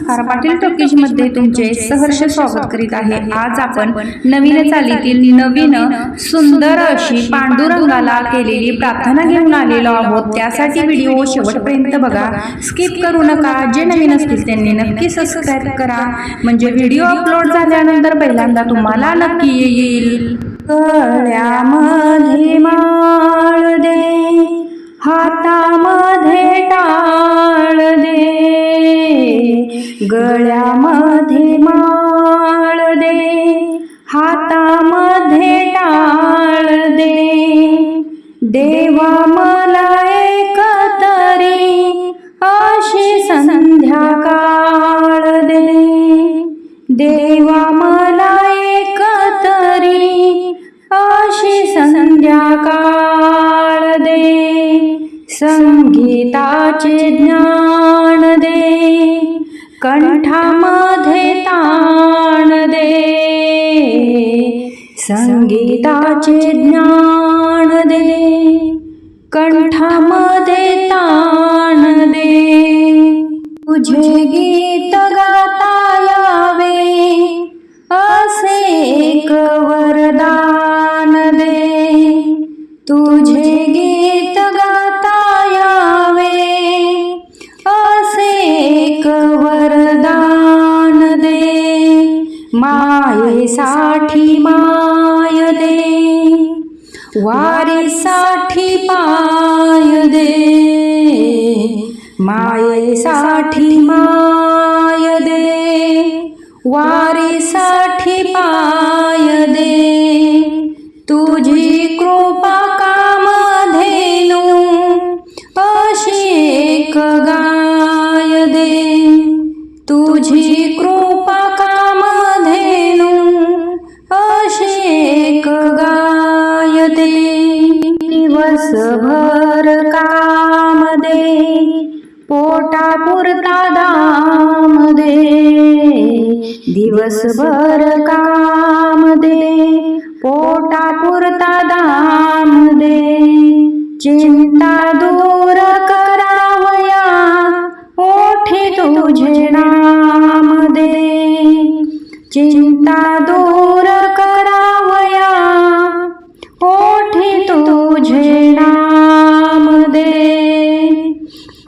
नमस्कार. पाटील टॉकीजमध्ये तुमचे सहर्ष स्वागत करीत आहे. आज आपण नवीन चालीतील नवीन सुंदर अशी पांडुरंगाला केलेली प्रार्थना घेऊन आलेलो आहोत. त्यासाठी व्हिडिओ शेवटपर्यंत बघा. स्किप करू नका. जे नवीन असतील त्यांनी नक्की सबस्क्राईब करा. म्हणजे व्हिडिओ अपलोड झाल्यानंतर पहिल्यांदा तुम्हाला नक्की येईल. गळ्यामध्ये माळ दे. हातामध्ये टाळ दे गळ्यामध्ये माळ दे हातामध्ये टाळ दे. देवा मला एक तरी अशी संध्याकाळ दे. देवा मला एक तरी अशी संध्याकाळ दे. संगीताचे ज्ञान दे कंठामध्ये ताण दे. संगीताचे ज्ञान दे कंठामध्ये ताण दे. तुझे गीत वारीसाठी पाय दे. मायेसाठी माय दे. वारीसाठी पाय दे. दिवसभर काम दे पोटा पुरता दाम दे दिवसभर काम दे पोटा पुरता दाम दे चिंता दूर करावया ओठे तुझे नाम दे चिंता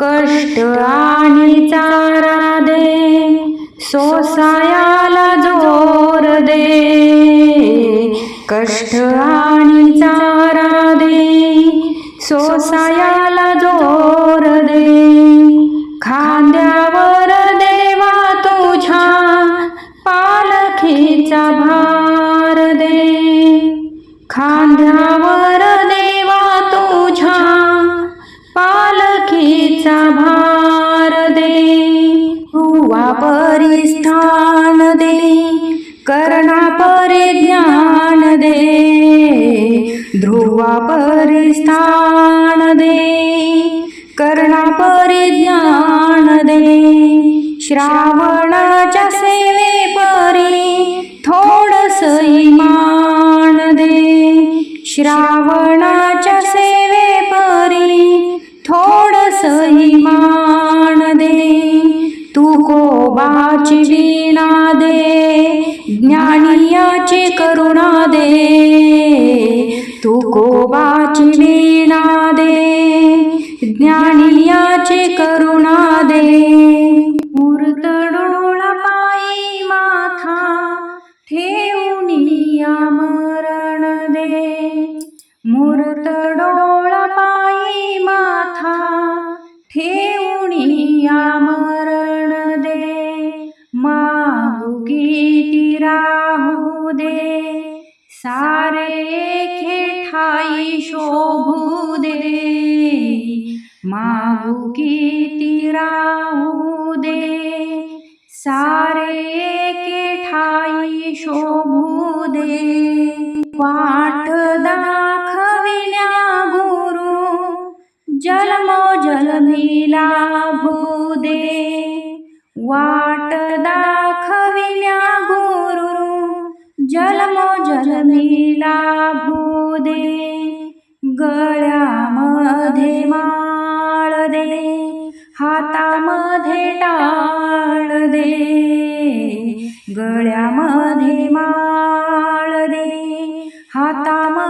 कष्ट आणि चारा दे सोसायाला जोर दे. कष्ट आणि चारा दे सोसायाला जोर दे. खांद्यावर देवा तुझ्या पालखीचा भार दे. खांद्या स्थान दे करणा परिज्ञान दे ध्रुवा परिस्थान दे करणा परिज्ञान दे श्रावणाच्या सेवे परी थोडस इमान दे श्रावणा करुणा दे तू कोबाची वीणा दे ज्ञानियाचे करुणा दे. मूर्त डोळा पायी माथा ठेवून मरण दे. मूर्त दे। দে সারে शोभु दे। দে की কীর্তিরাহু दे। सारे के ठाई शोभू दे। वाट दाखविल्या गुरु जलमो जलमिला भू दे। वाट दाख विन्या गुरु जलमो जलमीला भूदे गळ्यामध्ये माळ दे हातामध्ये टाळ दे गळ्यामध्ये माळ दे हातामध्ये